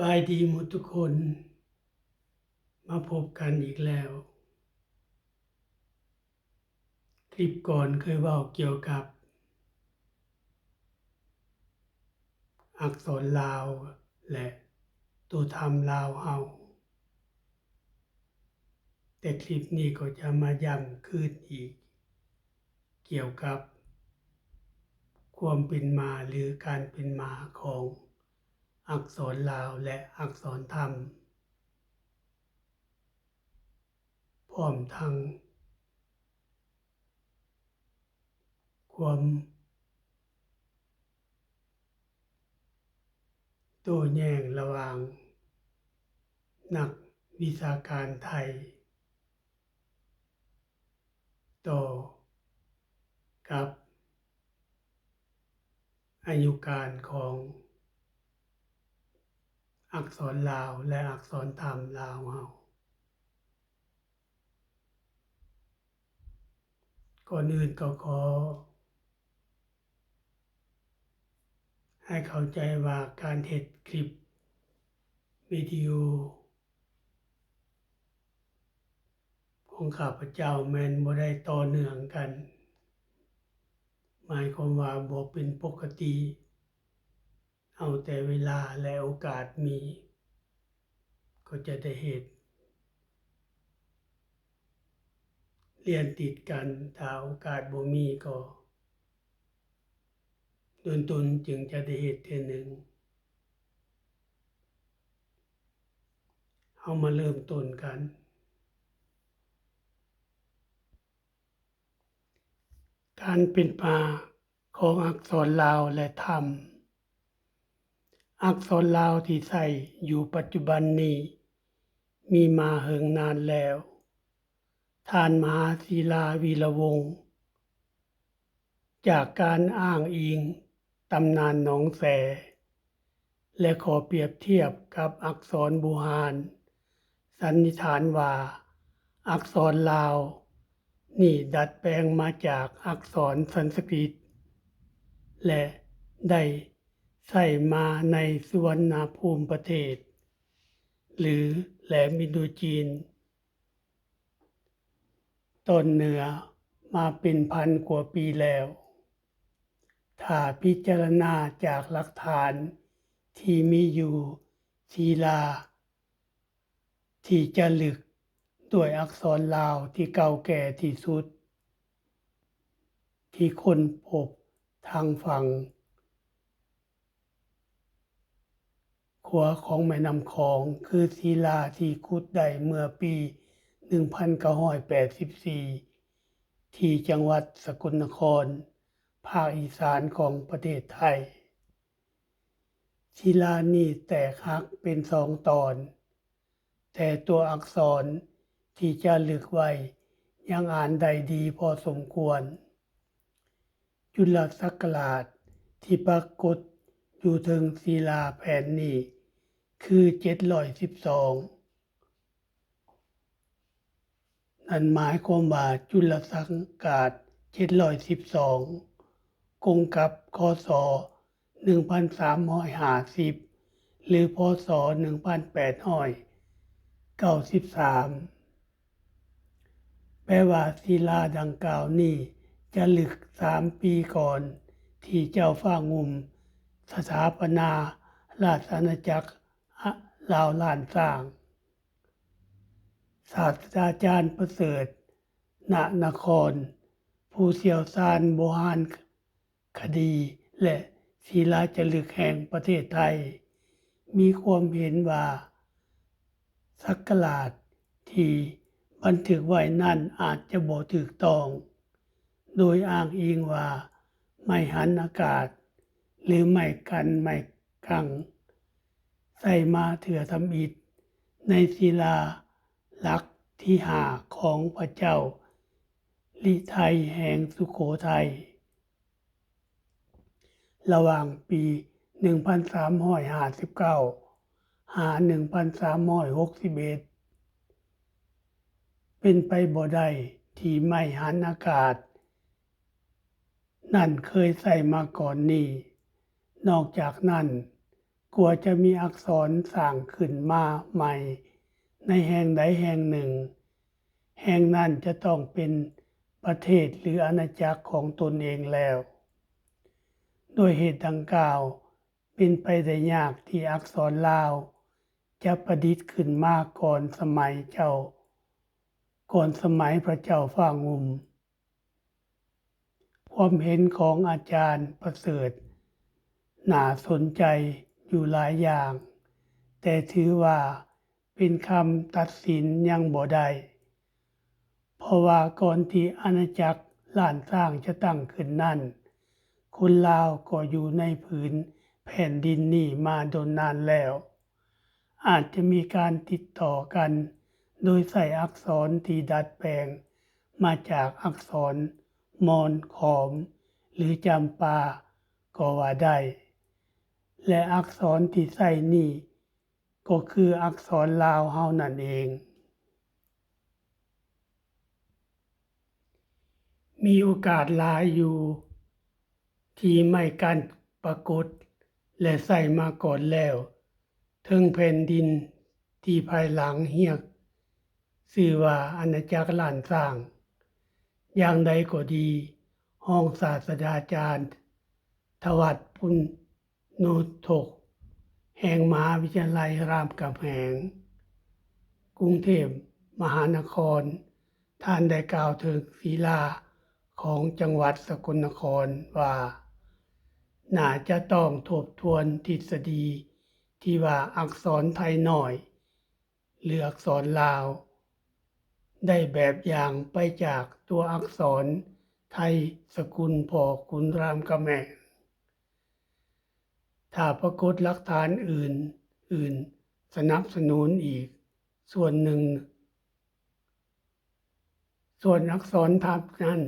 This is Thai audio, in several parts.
บายดีหมดทุกคน มาพบกันอีกแล้ว คลิปก่อนเคยว่าเกี่ยวกับ อักษรลาวและตัวธรรมลาวเฮาแต่คลิปนี้ก็จะมาย้ำคืนอีก เกี่ยวกับ ความเป็นมาหรือการเป็นมาของ อักษรลาวและอักษรธรรม พร้อมทั้ง ความโต้แย้งระหว่าง นักวิชาการไทย ต่อ กับอายุการของ อักษรลาวและอักษรธรรมลาวเฮาก่อนอื่นก็ขอ ให้เข้าใจว่าการเฮ็ดคลิปวิดีโอของข้าพเจ้าแมนบ่ได้ต่อเนื่องกัน หมายความว่าบ่เป็นปกติ เอาแต่เวลาและโอกาสมี ก็จะได้เฮ็ดเรียนติดกันถ้าโอกาสบ่มีก็ดนๆจึงจะได้เฮ็ดเท่หนึ่งเฮามาเริ่มต้นกัน การเป็นมาของอักษรลาวและธรรม อักษรลาวที่ใช้อยู่ปัจจุบันนี้ มีมาเหิงนานแล้ว ท่านมหาศิลาวีระวงศ์จากการอ้างอิงตำนานหนองแส และขอเปรียบเทียบกับอักษรโบราณสันนิษฐานว่า อักษรลาว นี่ดัดแปลงมาจากอักษรสันสกฤต และได้ ใช้มาในสุวรรณภูมิประเทศ หรือแหลมอินโดจีน ตอนเหนือมาเป็นพันกว่าปีแล้ว ถ้าพิจารณาจากหลักฐานที่มีอยู่ศิลา ที่จะลึกด้วยอักษรลาวที่เก่าแก่ที่สุด ที่คนพบทางฝั่ง ขวาของแม่น้ำคองคือศิลาที่ขุดได้เมื่อปี 1984 ที่จังหวัดสกลนคร ภาคอีสานของประเทศไทยศิลานี้แตกหักเป็นสองตอน แต่ตัวอักษรที่จะลึกไว้ยังอ่านได้ดีพอสมควร จุลศักราชที่ปรากฏอยู่ถึงศิลาแผ่นนี้ คือ712นั่นหมายความว่าจุลศังกราช712กงกับคศ1350หรือพศ1893แปลว่าศิลาดังกล่าวนี้จะลึกสามปีก่อน ที่เจ้าฟ้างุม สถาปนาราชอาณาจักร ลาวล้านสร้าง ศาสตราจารย์ประเสริฐณนคร ผู้เชี่ยวชาญโบราณคดี และศิลาจารึกแห่งประเทศไทย มีความเห็นว่าศักราชที่บันทึกไว้นั่นอาจจะบ่ถูกต้อง โดยอ้างอิงว่า ไม่หันอากาศ หรือไม่กันไม่กัง ใส่มาเถื่อทำอิฐในศิลาลักษ์ที่หาของพระเจ้า ลิไทยแห่งสุโขทัยระหว่างปี 1359 หา 1361 เป็นไปบ่ได้ที่ไม่หันอากาศ นั่นเคยใส่มาก่อนนี้นอกจากนั้น กว่าจะมีอักษรสร้างขึ้นมาใหม่ ในแห่งใดแห่งหนึ่ง แห่งนั้นจะต้องเป็นประเทศหรืออาณาจักรของตนเองแล้ว โดยเหตุดังกล่าว เป็นไปได้ยากที่อักษรลาว จะประดิษฐ์ขึ้นมาก่อนสมัยเจ้า ก่อนสมัยพระเจ้าฟ้างุม ความเห็นของอาจารย์ประเสริฐน่าสนใจ อยู่หลายอย่าง แต่ถือว่าเป็นคำตัดสินยังบ่ได้เพราะว่าก่อนที่อาณาจักรล้านสร้างจะตั้งขึ้นนั่น คนลาวก็อยู่ในผืนแผ่นดินนี่มาโดนนานแล้ว อาจจะมีการติดต่อกัน โดยใส่อักษรที่ดัดแปลง มาจากอักษรมอญขอม หรือจำปาก็ว่าได้ และอักษรที่ใส่นี่ ก็คืออักษรลาวเฮานั่นเอง มีโอกาสหลายอยู่ ที่ไม่กันปรากฏ และใส่มาก่อนแล้วถึงแผ่นดินที่ภายหลังเฮียกชื่อว่าอาณาจักรล้านสร้าง อย่างใดก็ดี ห้องศาสตราจารย์ ทวัดพุน โนทกแห่งมหาวิทยาลัยรามกำแหง กรุงเทพมหานคร ท่านได้กล่าวถึงศีลาของจังหวัดสกลนครว่า น่าจะต้องทบทวนทฤษฎีที่ว่าอักษรไทยหน้อย หรืออักษรลาว ได้แบบอย่างไปจากตัวอักษรไทยสกุลพอคุณรามกำแหง ถ้าปรากฏหลักฐานอื่นอื่นสนับสนุนอีก ส่วนหนึ่ง ส่วนอักษรทับนั้น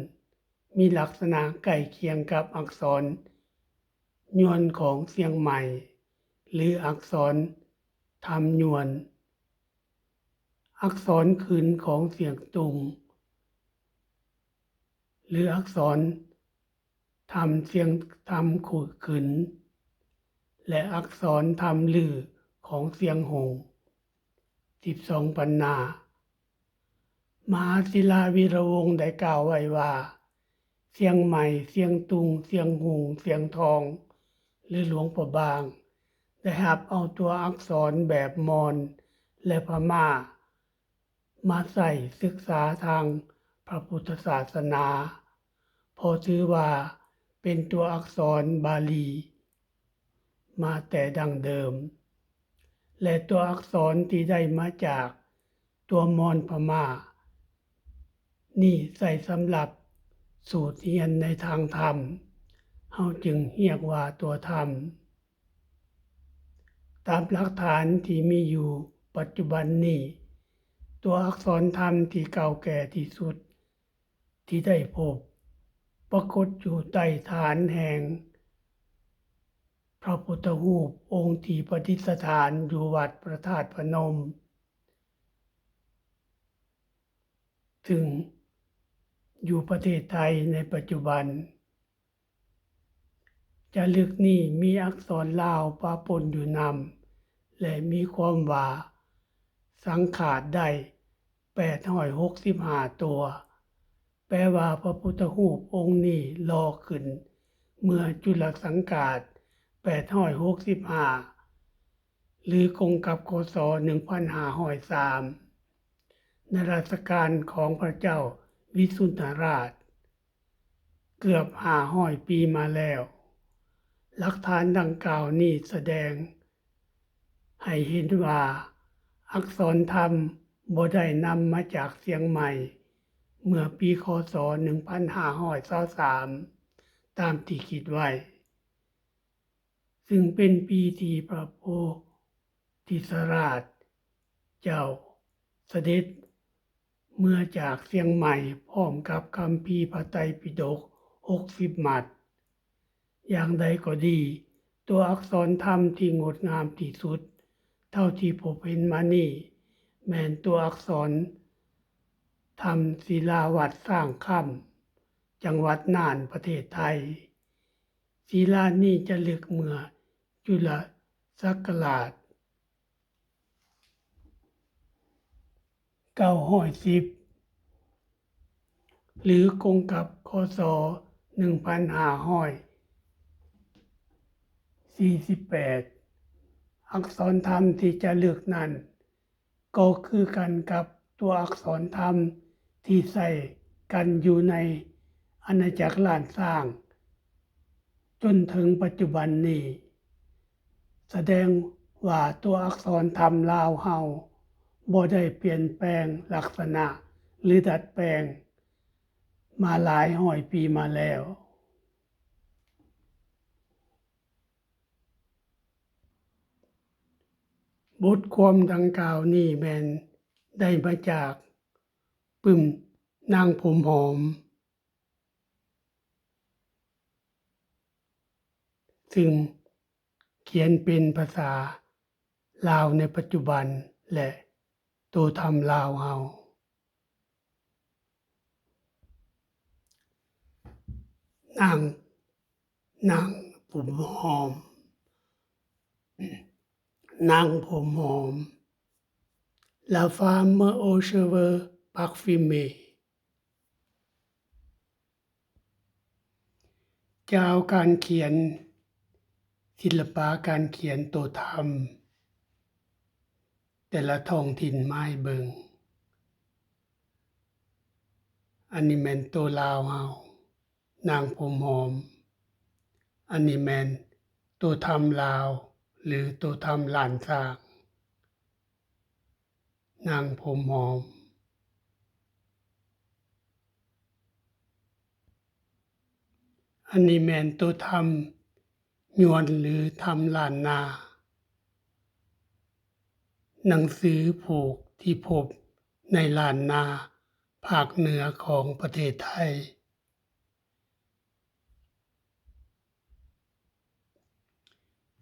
มีลักษณะใกล้เคียงกับอักษรยวนของเสียงใหม่ หรืออักษรทำยวน อักษรขืนของเสียงตุง หรืออักษรทำเสียงทำขูดขืน และอักษรทำลือของเสียงหงสิบสองปันนา มหาศิลาวีระวงศ์ได้กล่าวไว้ว่า เสียงใหม่ เสียงตุง เสียงหงเสียงทอง หรือหลวงประบาง ได้หับเอาตัวอักษรแบบมอญและพม่า มาใส่ศึกษาทางพระพุทธศาสนา พอถือว่าเป็นตัวอักษรบาลี มาแต่ดั้งเดิม และตัวอักษรที่ได้มาจากตัวมอญพม่า นี่ใส่สำหรับสูตรเรียนในทางธรรมเฮาจึงเรียกว่าตัวธรรม ตามหลักฐานที่มีอยู่ปัจจุบันนี้ ตัวอักษรธรรมที่เก่าแก่ที่สุด ที่ได้พบ ปรากฏอยู่ใต้ฐานแห่ง ระพุทธรูปองค์ที่ประดิษฐานอยู่วัดพระธาตุพนม ถึงอยู่ประเทศไทยในปัจจุบัน จะลึกนี้มีอักษรลาวปะปนอยู่นำและมีความว่าสังขาดได้865ตัว แปลว่าพระพุทธรูปองค์นี้รอขึ้น เมื่อจุลสังกาศ 865หรือกงกับคศ1503ในรัชกาลของพระเจ้าวิสุทธราช เกือบห้าห้อยปีมาแล้ว หลักฐานดังกล่าวนี้แสดง ให้เห็นว่าอักษรธรรมบ่ได้นำมาจากเสียงใหม่ เมื่อปีคศ 1523 ตามที่คิดไว้ ซึ่งเป็นปีที่พระโพธิสราช เจ้าเสด็จ เมื่อจากเสียงใหม่พร้อมกับคำพีพระไตรปิฎก60หมัด อย่างใดก็ดี ตัวอักษรธรรมที่งดงามที่สุด เท่าที่ผมเห็นมานี่ แม่นตัวอักษรธรรมศิลาวัดสร้างคำจังหวัดน่านประเทศไทยศิลานี้จะลึกเมื่อ จุลศักราชเก้าห้อยสิบหรือกงกับคศหนึ่งพันห้าห้อยสี่สิบแปดอักษรธรรมที่จะเลือกนั้น ก็คือกันกับตัวอักษรธรรมที่ใส่กันอยู่ในอาณาจักรล้านสร้าง จนถึงปัจจุบันนี้ แสดงว่าตัวอักษรธรรมลาวเฮาบ่ได้เปลี่ยนแปลงลักษณะหรือดัดแปลง มาหลายห้อยปีมาแล้ว บทความดังกล่าวนี้แมนได้มาจากปึ้มนางผมหอม ซึ่ง เขียนเป็นภาษาลาวในปัจจุบันและตัวทำลาวเฮานางนางผมหอมนางผมหอม La femme aux cheveux parfumés เจ้าการเขียน ศิลปะการเขียนตัวธรรม แต่ละท้องถิ่นไม้เบิง อันนี้แมนตัวลาวเฮานางผมหอม อันนี้แมนตัวทำลาว หรือตัวทำหลานสร้าง นางผมหอมอันนี้แมนตัวทำ ยวนหรือทำลานนา หนังสือผูกที่พบในลานนา ภาคเหนือของประเทศไทย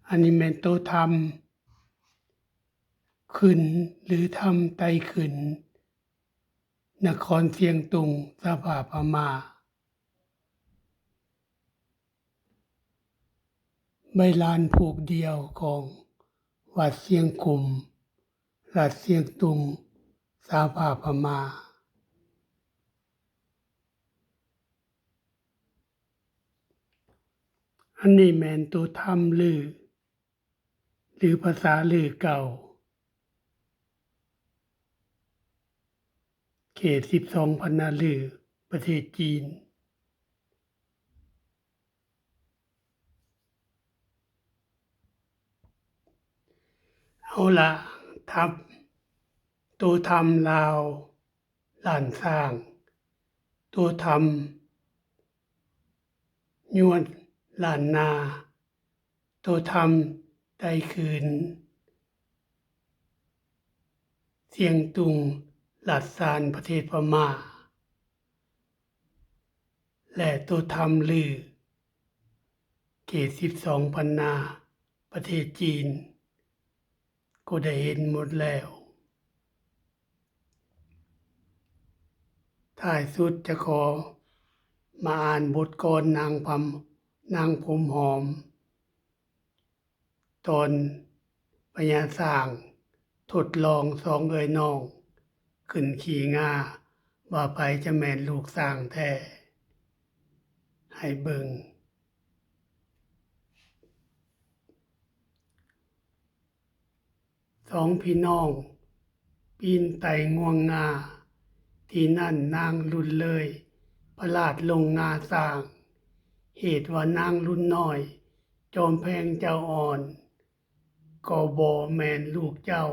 อันนี้แมนโตทำขึ้นหรือทำไตขึ้น นครเสียงตุงสภาพม่า ใบลานผูกเดียวของวัดเสียงคุมรัฐเสียงตุง สาภาพมา อันนี้แมนตัวทำลือ หรือภาษาลือเก่า เขตสิบสองพันนาลือ ประเทศจีน เอาละทำตัวทำลาวล้านสร้าง ตัวทำยวนล้านนา ตัวทำไตคืน เสียงตุงหลัดซานประเทศพม่า และตัวทำลือ เขตสิบสองพันนา ประเทศจีน ก็ได้เห็นหมดแล้วท้ายสุดจะขอมาอ่านบทกรนางพำนางผมหอม ตอนพญาสร้างทดลองสองเอ่ยน้อง ขึ้นขี่งาว่าไปจะแม่นลูกสร้างแท้ให้เบิง สองพี่น้อง ปีนไต่งวงงา ที่นั่นนางรุนเลย ประหลาดลงงาสร้าง เหตุว่านางรุ่นน้อย จอมแพงเจ้าอ่อน ก็บอแมนลูกเจ้า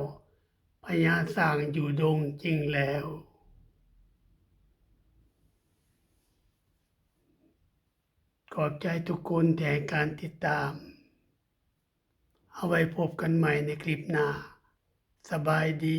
พญาสร้างอยู่ดงจริงแล้วขอบใจทุกคนแทนการติดตาม เอาไว้พบกันใหม่ในคลิปหน้า สบายดี